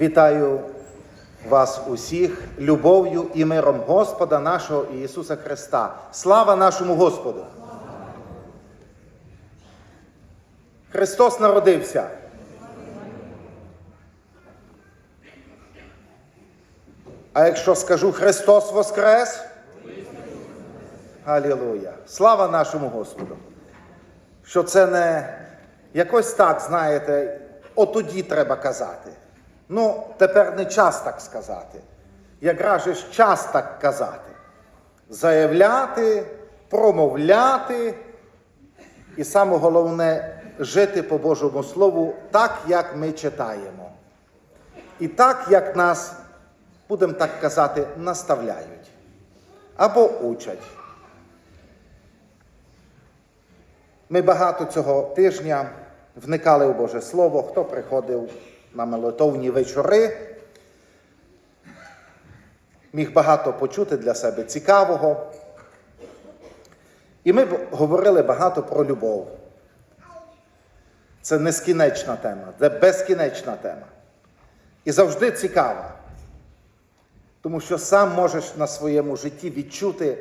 Вітаю вас усіх любов'ю і миром Господа нашого Ісуса Христа. Слава нашому Господу! Христос народився. А якщо скажу Христос Воскрес? Алілуя! Слава нашому Господу! Що це не якось так, знаєте, отоді треба казати. Ну, тепер не час так сказати. Якраз же час так казати. Заявляти, промовляти і саме головне жити по Божому Слову так, як ми читаємо. І так, як нас, будемо так казати, наставляють або учать. Ми багато цього тижня вникали у Боже Слово, хто приходив на молитовні вечори, міг багато почути для себе цікавого. І ми говорили багато про любов. Це нескінчна тема, це безкінечна тема. І завжди цікава. Тому що сам можеш на своєму житті відчути,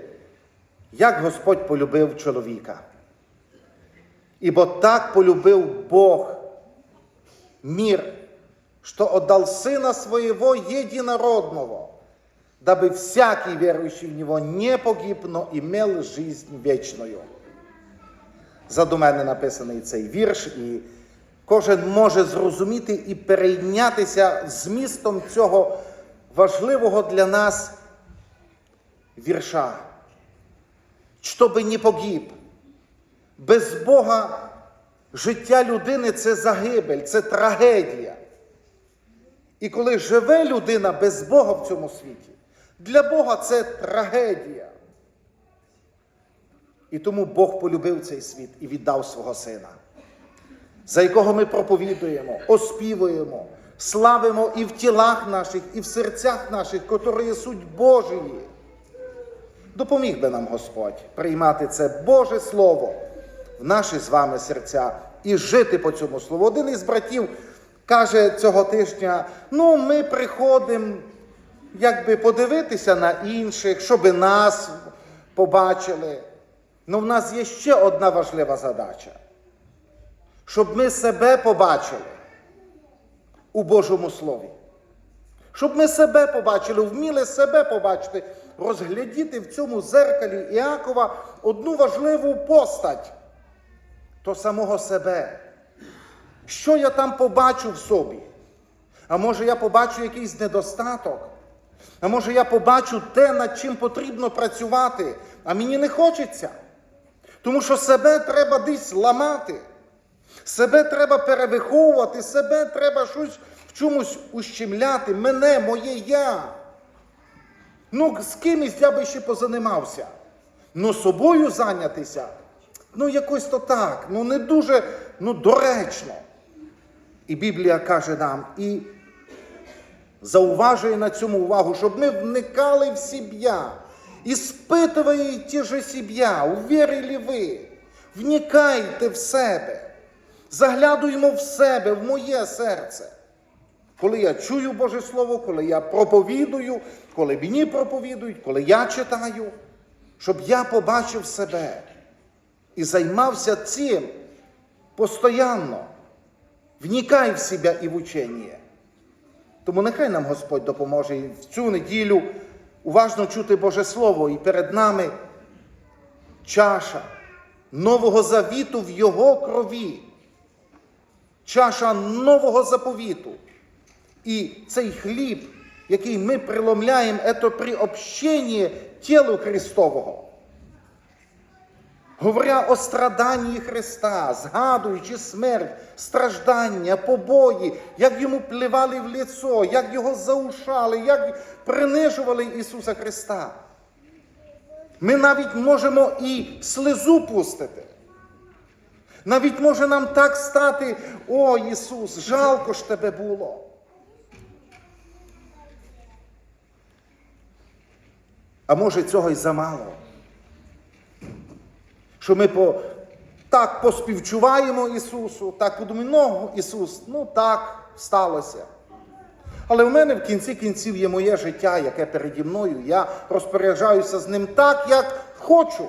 як Господь полюбив чоловіка. Ибо так полюбив Бог мир, что отдал Сына Своего Единородного, дабы всякий верующий в Него не погиб, но имел жизнь вечную. Заду мене написаний цей вірш, і кожен може зрозуміти і перейнятися змістом цього важливого для нас вірша. Щоби не погиб. Без Бога життя людини це загибель, це трагедія. І коли живе людина без Бога в цьому світі, для Бога це трагедія. І тому Бог полюбив цей світ і віддав свого сина, за якого ми проповідуємо, оспівуємо, славимо і в тілах наших, і в серцях наших, котрі є суть Божої. Допоміг би нам Господь приймати це Боже Слово в наші з вами серця і жити по цьому слову. Один із братів каже цього тижня: ну, ми приходимо якби подивитися на інших, щоб нас побачили. Ну, в нас є ще одна важлива задача, щоб ми себе побачили у Божому Слові. Щоб ми себе побачили, вміли себе побачити, розглядіти в цьому зеркалі Іакова одну важливу постать то самого себе. Що я там побачу в собі? А може я побачу якийсь недостаток? А може я побачу те, над чим потрібно працювати, а мені не хочеться. Тому що себе треба десь ламати, себе треба перевиховувати, себе треба щось в чомусь ущемляти, мене, моє я. Ну, з кимось я би ще позанимався. Ну, собою зайнятися, ну якось то так, ну не дуже ну, доречно. І Біблія каже нам, і зауважує на цьому увагу, щоб ми вникали в сім'я, іспитуєте же сім'я, увірили ви, вникайте в себе, заглядуємо в себе, в моє серце. Коли я чую Боже Слово, коли я проповідую, коли мені проповідують, коли я читаю, щоб я побачив себе і займався цим постоянно. Вникай в себе і в учення. Тому нехай нам Господь допоможе і в цю неділю уважно чути Боже Слово, і перед нами чаша нового завіту в Його крові, чаша нового заповіту. І цей хліб, який ми приломляємо, це при общенні тілу Христового. Говоря о страданні Христа, згадуючи смерть, страждання, побої, як йому плевали в лицо, як його заушали, як принижували Ісуса Христа. Ми навіть можемо і слезу пустити. Навіть може нам так стати, о Ісус, жалко ж тебе було. А може цього й замало що ми по, так поспівчуваємо Ісусу, так подумаємо, Ісус, ну так сталося. Але в мене в кінці кінців є моє життя, яке переді мною. Я розпоряджаюся з ним так, як хочу.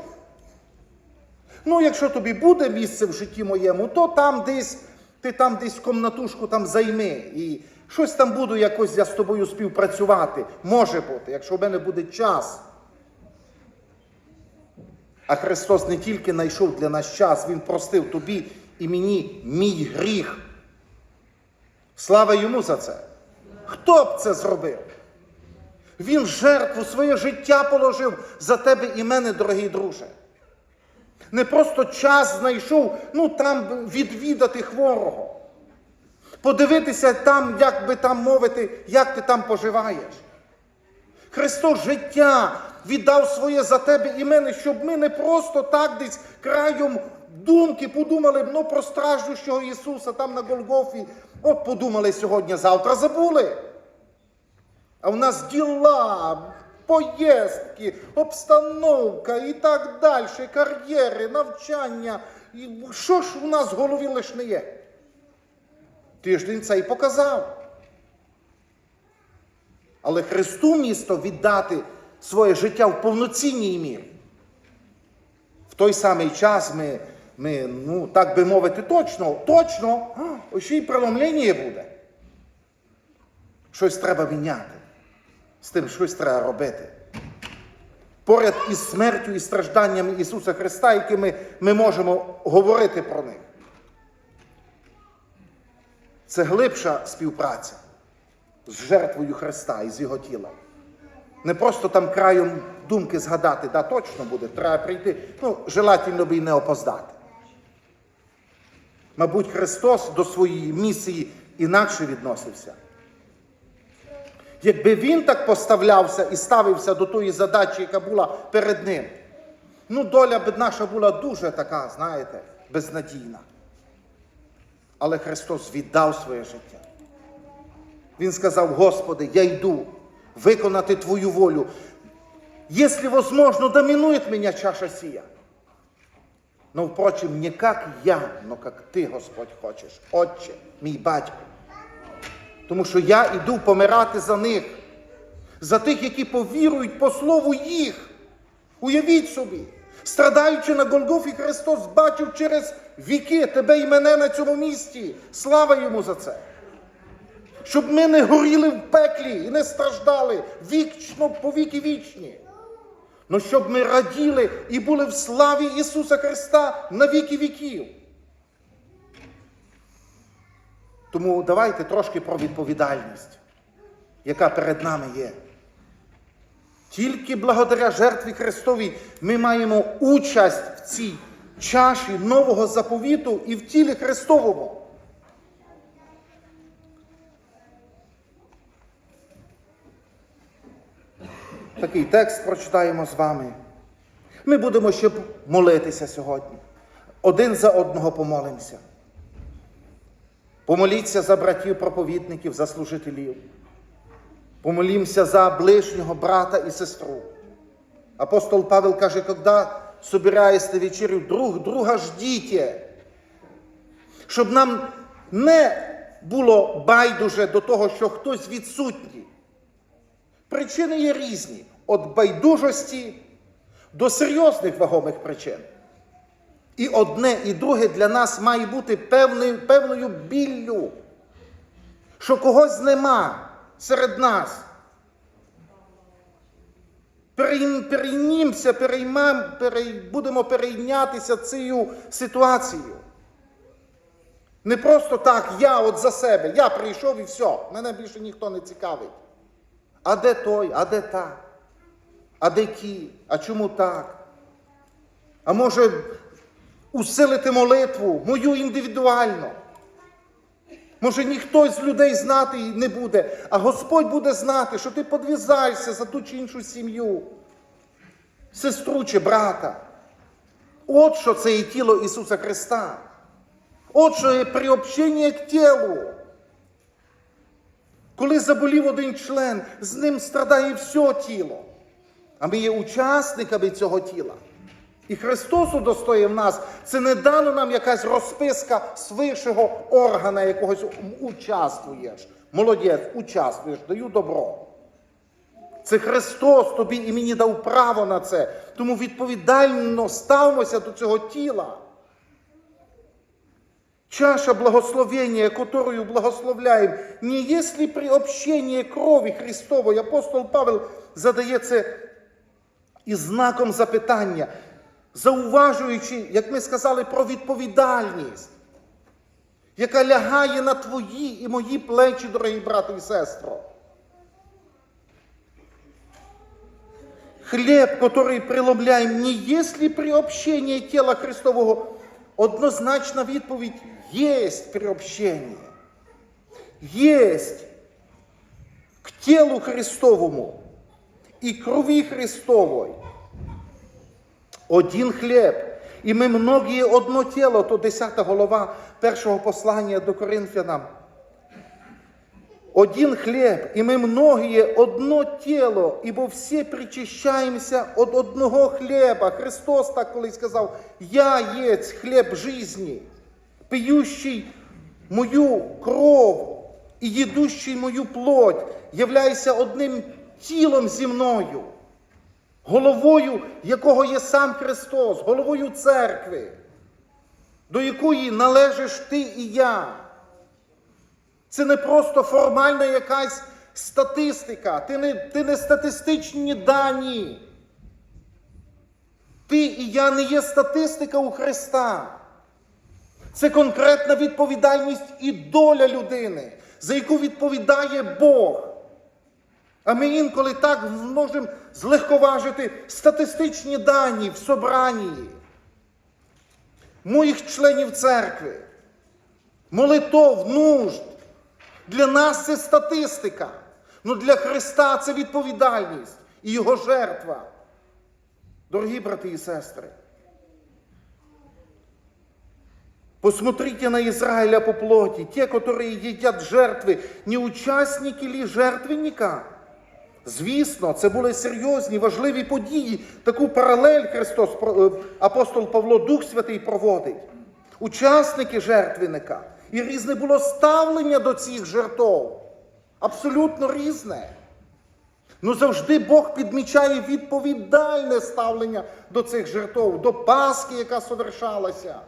Ну, якщо тобі буде місце в житті моєму, то там десь, ти там десь комнатушку там займи. І щось там буду якось я з тобою співпрацювати. Може бути, якщо в мене буде час. А Христос не тільки знайшов для нас час, Він простив тобі і мені мій гріх. Слава йому за це. Хто б це зробив? Він жертву своє життя положив за тебе і мене, дорогий друже. Не просто час знайшов, ну там відвідати хворого. Подивитися там, як би там мовити, як ти там поживаєш. Христос життя віддав своє за тебе і мене, щоб ми не просто так десь краєм думки подумали ну, про страждущого Ісуса там на Голгофі. От подумали сьогодні, завтра забули. А в нас діла, поїздки, обстановка і так далі, кар'єри, навчання. І що ж у нас в голові лиш не є? Тиждень це і показав. Але Христу місто віддати своє життя в повноцінній мірі. В той самий час ми, ми ну, так би мовити, точно, точно, а, ще й преломлення буде. Щось треба міняти. З тим щось треба робити. Поряд із смертю і стражданнями Ісуса Христа, якими ми можемо говорити про них. Це глибша співпраця з жертвою Христа і з Його тілом. Не просто там краєм думки згадати, да, точно буде, треба прийти. Ну, желательно би і не опоздати. Мабуть, Христос до своєї місії інакше відносився. Якби він так поставлявся і ставився до тої задачі, яка була перед ним, ну, доля б наша була дуже така, знаєте, безнадійна. Але Христос віддав своє життя. Він сказав: Господи, я йду виконати Твою волю. Если возможно, доминует меня чаша сия. Но, впрочем, не как я, но как Ти, Господь, хочеш, Отче, мій батько. Тому що я йду помирати за них, за тих, які повірують по слову їх. Уявіть собі, страдаючи на Голгофі, Христос бачив через віки тебе і мене на цьому місці. Слава йому за це. Щоб ми не горіли в пеклі і не страждали вічно по віки вічні. Ну щоб ми раділи і були в славі Ісуса Христа на віки віків. Тому давайте трошки про відповідальність, яка перед нами є. Тільки благодаря жертві Христовій ми маємо участь в цій чаші нового заповіту і в тілі Христовому. Такий текст прочитаємо з вами. Ми будемо ще молитися сьогодні. Один за одного помолимося. Помоліться за братів проповідників, за служителів. Помолімося за ближнього брата і сестру. Апостол Павел каже, коли собираєте вечерю, друг друга ждіть, щоб нам не було байдуже до того, що хтось відсутній. Причини є різні: від байдужості до серйозних вагомих причин. І одне, і друге для нас має бути певною, певною біллю, що когось нема серед нас. Перейм- Переймімося, переймам, перей, будемо перейнятися цією ситуацією. Не просто так, я от за себе, я прийшов і все, мене більше ніхто не цікавить. А де той, а де та? А де ті? А чому так? А може усилити молитву, мою індивідуально. Може, ніхто з людей знати не буде, а Господь буде знати, що ти подвізаєшся за ту чи іншу сім'ю, сестру чи брата. От що це є тіло Ісуса Христа. От що є приобщення к тілу. Коли заболів один член, з ним страдає все тіло. А ми є учасниками цього тіла. І Христос удостоїв нас, це не дано нам якась розписка з вищого органа якогось участвуєш. Молодець, участвуєш, даю добро. Це Христос тобі і мені дав право на це. Тому відповідально ставимося до цього тіла. Чаша благословения, которую благословляем, не есть ли при общении крови Христової, апостол Павел задає це із знаком запитання, зауважуючи, як ми сказали, про відповідальність, яка лягає на твої і мої плечі, дорогі брати і сестро. Хлеб, который преломляем, не есть ли приобщение тела Христового? Однозначна відповідь есть приобщение. Есть к телу Христовому і крові Христової. Один хліб. І ми многі одно тіло, то 10 голова першого послання до Коринфянам. Один хліб, і ми многие одно тіло, ібо всі причащаємося від одного хліба. Христос так колись сказав: Я єсть хліб жизни, пиющий мою кров і їдущий мою плоть, являється одним тілом зі мною, головою якого є сам Христос, головою церкви, до якої належиш ти і я. Це не просто формальна якась статистика, ти не, ти не статистичні дані. Ти і я не є статистика у Христа. Це конкретна відповідальність і доля людини, за яку відповідає Бог. А ми інколи так можемо злегковажити статистичні дані в собранні моїх членів церкви, молитов, нужд. Для нас це статистика. Ну для Христа це відповідальність і Його жертва. Дорогі брати і сестри. Посмотрите на Израиля по плоти. Те, которые едят жертви, не учасники ли жертвенника? Звісно, це були серйозні, важливі події. Таку паралель Христос, е, апостол Павло, Дух Святий проводить. Учасники жертвенника. І різне було ставлення до цих жертв. Абсолютно різне. Ну завжди Бог підмічає відповідальне ставлення до цих жертв, до Пасхи, яка совершалася.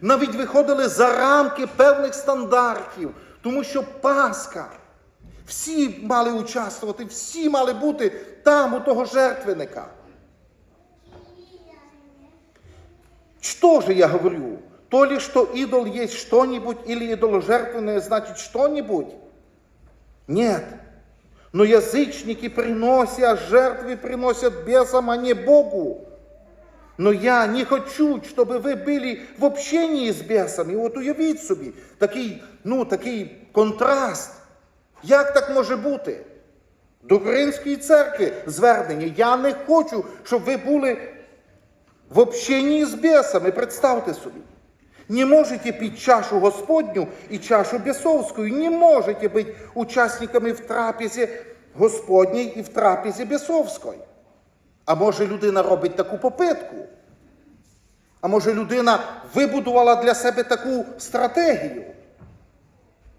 Навіть виходили за рамки певних стандартів, тому що Пасха. Всі мали участвувати, всі мали бути там, у того жертвенника. Что же я говорю? То ли, что идол есть что-нибудь, или идоложертвенное значит что-нибудь? Нет. Но язычники, принося жертвы, приносят бесам, а не Богу. Но я не хочу, щоб ви були в общенні з бесами. От уявіть собі, такий, ну, такий контраст. Як так може бути? До Української церкви звернення. Я не хочу, щоб ви були в общенні з бесами. Представте собі. Не можете пить чашу Господню і чашу бесовську. Не можете бути учасниками в трапезі Господній і в трапезі бесовської. А може людина робить таку попитку? А може людина вибудувала для себе таку стратегію?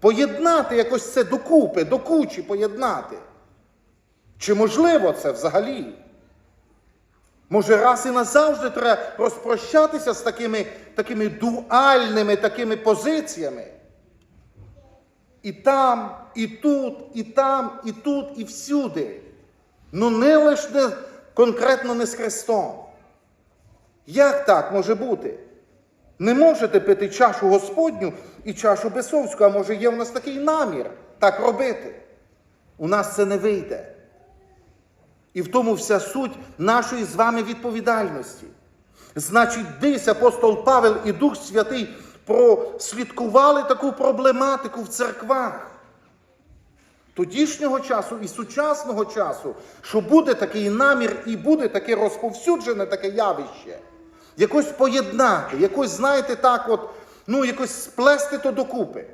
Поєднати якось це докупи, до кучі поєднати. Чи можливо це взагалі? Може, раз і назавжди треба розпрощатися з такими, такими дуальними такими позиціями? І там, і тут, і там, і тут, і всюди. Ну не лише не, конкретно не з Христом. Як так може бути? Не можете пити чашу Господню і чашу бесовську, а може є в нас такий намір так робити. У нас це не вийде. І в тому вся суть нашої з вами відповідальності. Значить, десь апостол Павел і Дух Святий прослідкували таку проблематику в церквах. Тодішнього часу і сучасного часу, що буде такий намір і буде таке розповсюджене таке явище. Якось поєднати, якось, знаєте, так, от, ну, якось сплести то докупи.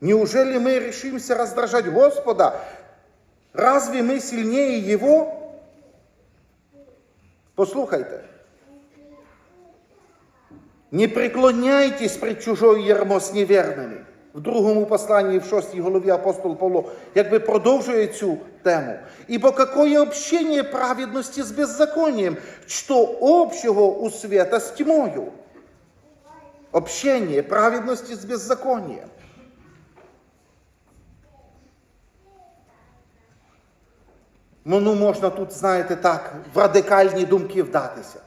Неужели мы решимся раздражать Господа? Разве мы сильнее Его? Послухайте. Не преклоняйтесь пред чужою ярмо з неверними. В другому посланні, в шостій голові апостол Павло, якби продовжує цю тему. Ибо какое общение праведности с беззаконием, что общего у света с тьмою? Общение праведности с беззаконием. Ну, ну, можна тут, знаєте, так, в радикальні думки вдатися.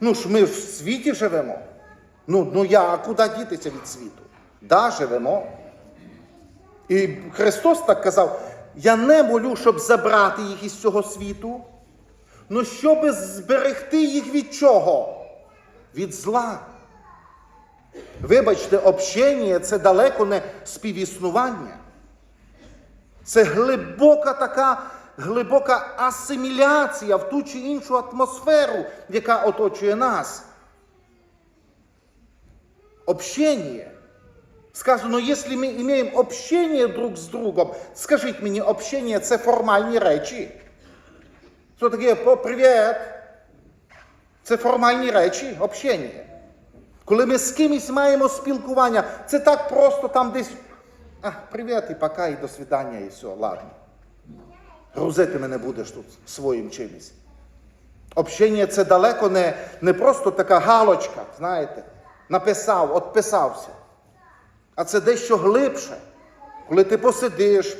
Ну ж ми ж в світі живемо. Ну, ну я, а куди дітися від світу? Да, живемо. І Христос так казав: я не молю, щоб забрати їх із цього світу, ну щоб зберегти їх від чого? Від зла. Вибачте, общення це далеко не співіснування. Це глибока така, глибока асиміляція в ту чи іншу атмосферу, яка оточує нас. Общение. Сказано, якщо ми маємо общение друг з другом, скажіть мені, общение це формальні речі. Що таке «О, привіт? Це формальні речі, общення. Коли ми з кимось маємо спілкування, це так просто там десь. А, привіт, і пока, і до свидання, і все, ладно. Грузити мене будеш тут своїм чимось. Общення це далеко не, не просто така галочка, знаєте, написав, отписався. А це дещо глибше. Коли ти посидиш,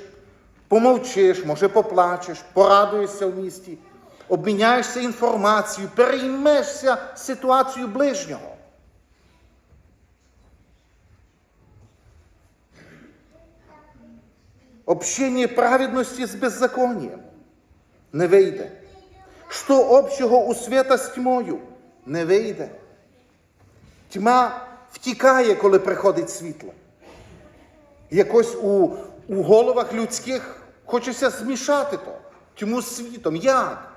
помовчиш, може поплачеш, порадуєшся в місті, обміняєшся інформацією, переймешся ситуацією ближнього. Общение праведности с беззаконием не вийде. Що общого у свята з тьмою не вийде. Тьма втікає, коли приходить світло. Якось у, у головах людських хочеться змішати то. Тьму світом. Як?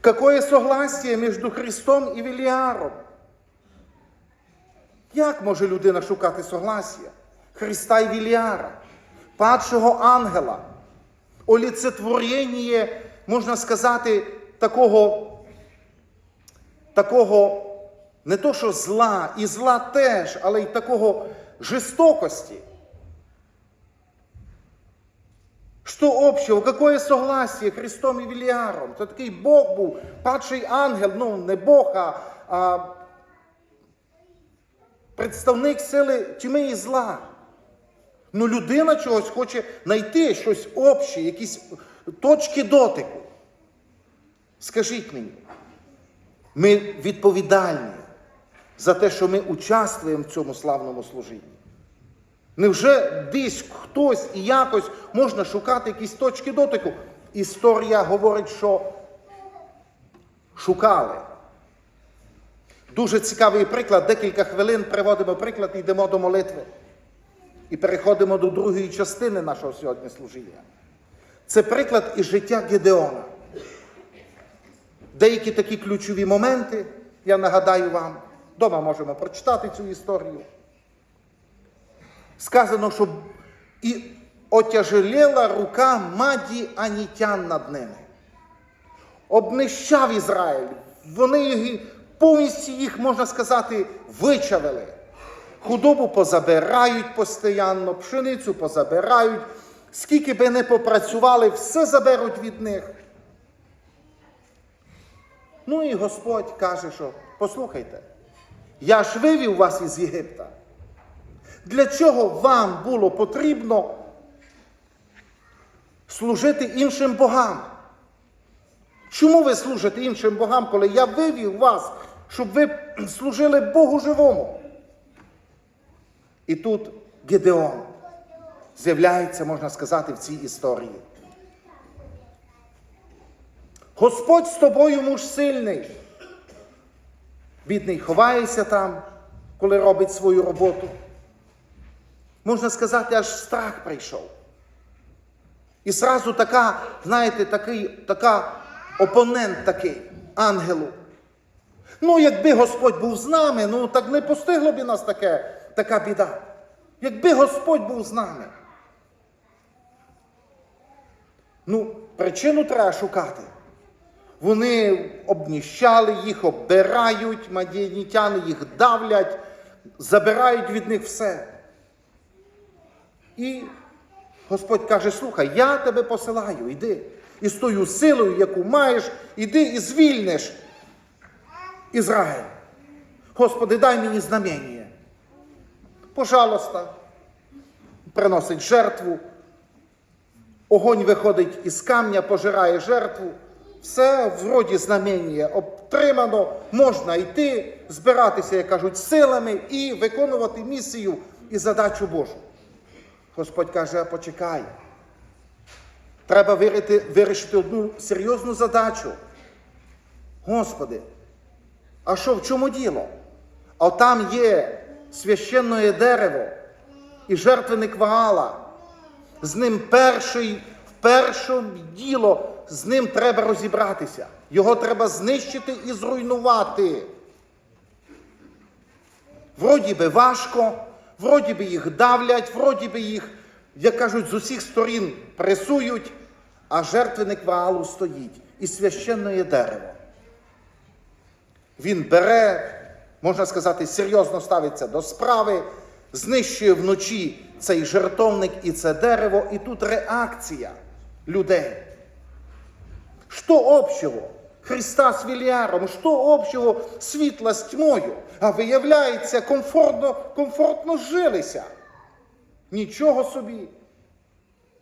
Какое согласие між Христом і Веліаром? Як може людина шукати согласія? Христа і Віліара, падшого ангела, оліцетворення, можна сказати, такого, такого не то що зла, і зла теж, але й такого жестокості. Що общего? Какое согласие Христом і Віліаром? Це такий Бог був, падший ангел, ну не Бог, а, а представник сили тьми і зла. Ну, людина чогось хоче знайти щось обще, якісь точки дотику. Скажіть мені, ми відповідальні за те, що ми участвуємо в цьому славному служінні. Невже десь хтось і якось можна шукати якісь точки дотику? Історія говорить, що шукали. Дуже цікавий приклад, декілька хвилин приводимо приклад і йдемо до молитви. І переходимо до другої частини нашого сьогодні служіння. Це приклад із життя Гедеона. Деякі такі ключові моменти, я нагадаю вам, вдома можемо прочитати цю історію. Сказано, що і отяжелела рука маді анітян над ними. Обнищав Ізраїль. Вони повністю їх, можна сказати, вичавили. Худобу позабирають постійно, пшеницю позабирають. Скільки би не попрацювали, все заберуть від них. Ну і Господь каже, що послухайте, я ж вивів вас із Єгипта. Для чого вам було потрібно служити іншим богам? Чому ви служите іншим богам, коли я вивів вас, щоб ви служили Богу живому? І тут Гедеон з'являється, можна сказати, в цій історії. Господь з тобою муж сильний. Бідний ховається там, коли робить свою роботу. Можна сказати, аж страх прийшов. І зразу така, знаєте, такий, така опонент такий, ангелу. Ну, якби Господь був з нами, ну так не постигло б нас таке, така біда. Якби Господь був з нами. Ну, причину треба шукати. Вони обніщали їх, оббирають, мадіанітяни їх давлять, забирають від них все. І Господь каже: слухай, я тебе посилаю, йди. І з тою силою, яку маєш, іди і звільниш Ізраїль. Господи, дай мені знамення. Пожалуйста, приносить жертву. Огонь виходить із камня, пожирає жертву. Все вроді знамення обтримано, можна йти, збиратися, як кажуть, силами і виконувати місію і задачу Божу. Господь каже, почекай. Треба вирити, вирішити одну серйозну задачу. Господи, а що, в чому діло? А там є священне дерево і жертвеник Ваала. З ним перший, першим діло, з ним треба розібратися. Його треба знищити і зруйнувати. Вроді би важко, вроді би їх давлять, вроді би їх, як кажуть, з усіх сторін пресують, а жертвеник Ваалу стоїть і священне дерево. Він бере, можна сказати, серйозно ставиться до справи, знищує вночі цей жертовник і це дерево, і тут реакція людей. Что общего Христа з Віліаром? Що общого світла з тьмою? А виявляється, комфортно, комфортно жилися. Нічого собі.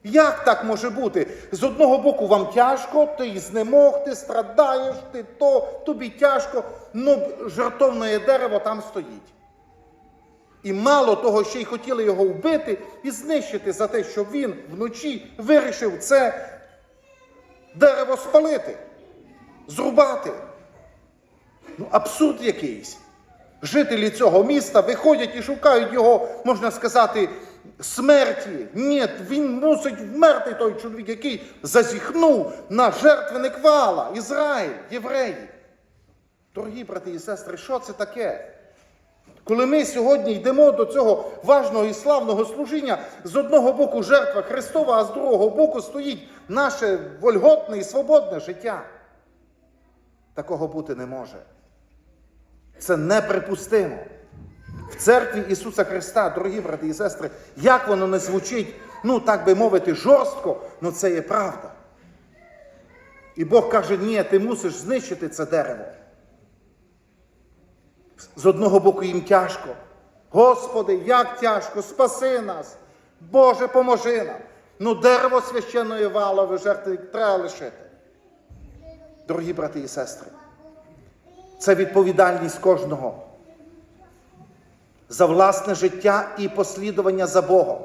Як так може бути? З одного боку вам тяжко, ти знемог, ти страдаєш, ти то, тобі тяжко, ну жертовне дерево там стоїть. І мало того, ще й хотіли його вбити і знищити за те, що він вночі вирішив це дерево спалити, зрубати. Ну, абсурд якийсь. Жителі цього міста виходять і шукають його, можна сказати, смерті. Ні, він мусить вмерти той чоловік, який зазіхнув на жертвеник вала, Ізраїль, євреї. Дорогі брати і сестри, що це таке? Коли ми сьогодні йдемо до цього важного і славного служіння, з одного боку жертва Христова, а з другого боку стоїть наше вольготне і свободне життя. Такого бути не може. Це неприпустимо. В церкві Ісуса Христа, дорогі брати і сестри, як воно не звучить, ну так би мовити, жорстко, але це є правда. І Бог каже, ні, ти мусиш знищити це дерево. З одного боку їм тяжко. Господи, як тяжко, спаси нас. Боже, поможи нам. Ну, дерево священної валове жертви треба лишити. Дорогі брати і сестри, це відповідальність кожного за власне життя і послідування за Богом.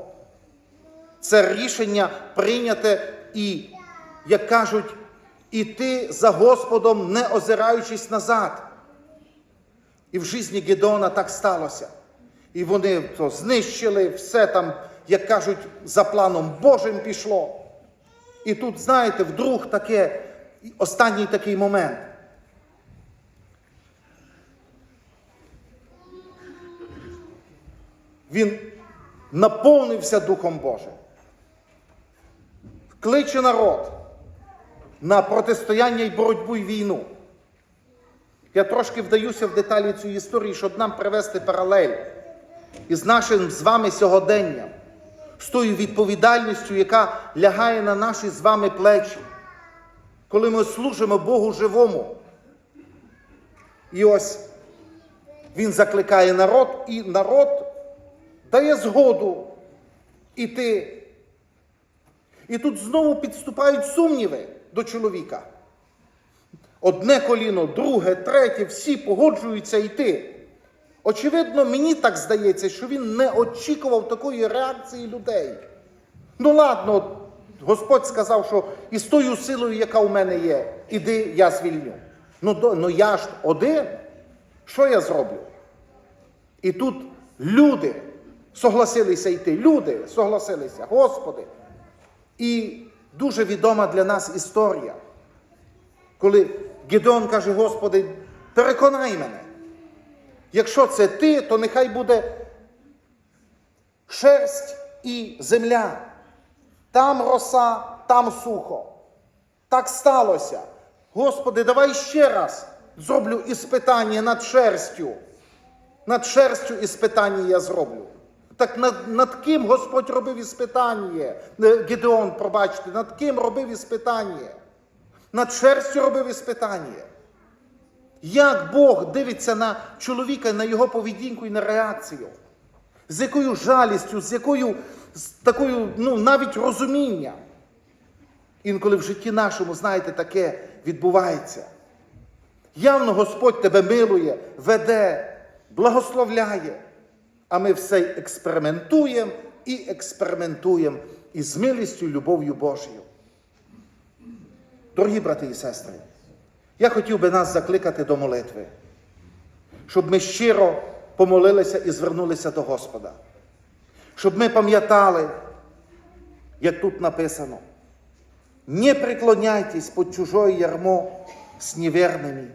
Це рішення прийняте і, як кажуть, іти за Господом, не озираючись назад. І в житті Гедеона так сталося. І вони то знищили, все там, як кажуть, за планом Божим пішло. І тут, знаєте, вдруг таке, останній такий момент. Він наповнився Духом Божим. Кличе народ на протистояння і боротьбу і війну. Я трошки вдаюся в деталі цієї історії, щоб нам привести паралель із нашим з вами сьогоденням, з тою відповідальністю, яка лягає на наші з вами плечі, коли ми служимо Богу живому. І ось він закликає народ, і народ дає згоду іти. І тут знову підступають сумніви до чоловіка. Одне коліно, друге, третє, всі погоджуються йти. Очевидно, мені так здається, що він не очікував такої реакції людей. Ну, ладно, Господь сказав, що із тою силою, яка у мене є, іди, я звільню. Ну, до, ну я ж один. Що я зроблю? І тут люди согласилися йти. Люди согласилися, Господи. І дуже відома для нас історія, коли Гедеон каже, Господи, переконай мене. Якщо це ти, то нехай буде шерсть і земля. Там роса, там сухо. Так сталося. Господи, давай ще раз зроблю іспитання над шерстю. Над шерстю іспитання я зроблю. Так над, над ким Господь робив іспитання? Е, Гедеон, пробачте, над ким робив іспитання? Над шерстю робив іспитання. Як Бог дивиться на чоловіка, на його поведінку і на реакцію? З якою жалістю, з якою з такою, ну, навіть розумінням. Інколи в житті нашому, знаєте, таке відбувається. Явно Господь тебе милує, веде, благословляє. А ми все експериментуємо і експериментуємо із милістю, любов'ю Божою. Дорогі брати і сестри, я хотів би нас закликати до молитви, щоб ми щиро помолилися і звернулися до Господа, щоб ми пам'ятали, як тут написано, не преклоняйтесь под чужое ярмо с неверными.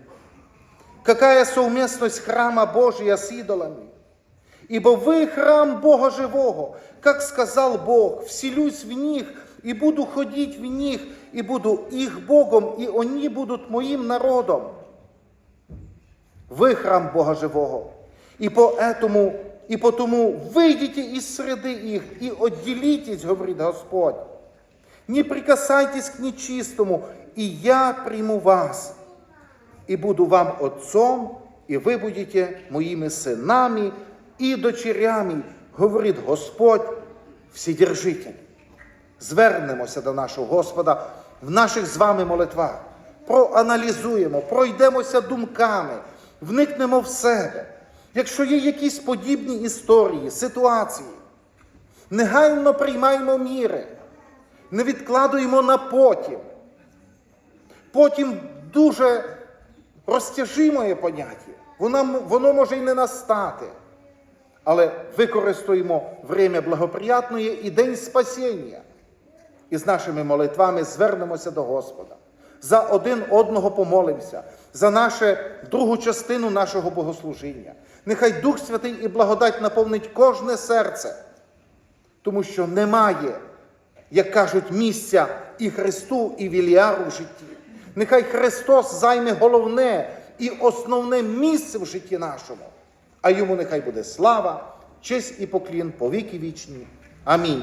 Какая совместность храма Божия с идолами? Ибо вы храм Бога живого, как сказал Бог, вселюсь в них и буду ходить в них, и буду их Богом, и они будут моим народом. Вы храм Бога живого. И поэтому, и потому выйдите из среды их и отделитесь, говорит Господь. Не прикасайтесь к нечистому, и я приму вас, и буду вам отцом, и вы будете моими сынами и дочерями, говорить Господь Вседержитель. Звернемося до нашого Господа в наших з вами молитвах, проаналізуємо, пройдемося думками, вникнемо в себе. Якщо є якісь подібні історії, ситуації, негайно приймаємо міри, не відкладуємо на потім. Потім дуже розтяжимоє поняття. Воно, воно може й не настати. Але використаємо время благоприятної і день спасіння. І з нашими молитвами звернемося до Господа. За один одного помолимося, за нашу другу частину нашого богослужіння. Нехай Дух Святий і благодать наповнить кожне серце, тому що немає, як кажуть, місця і Христу, і Віліару в житті. Нехай Христос займе головне і основне місце в житті нашому, а йому нехай буде слава, честь і поклін по віки вічні. Амінь.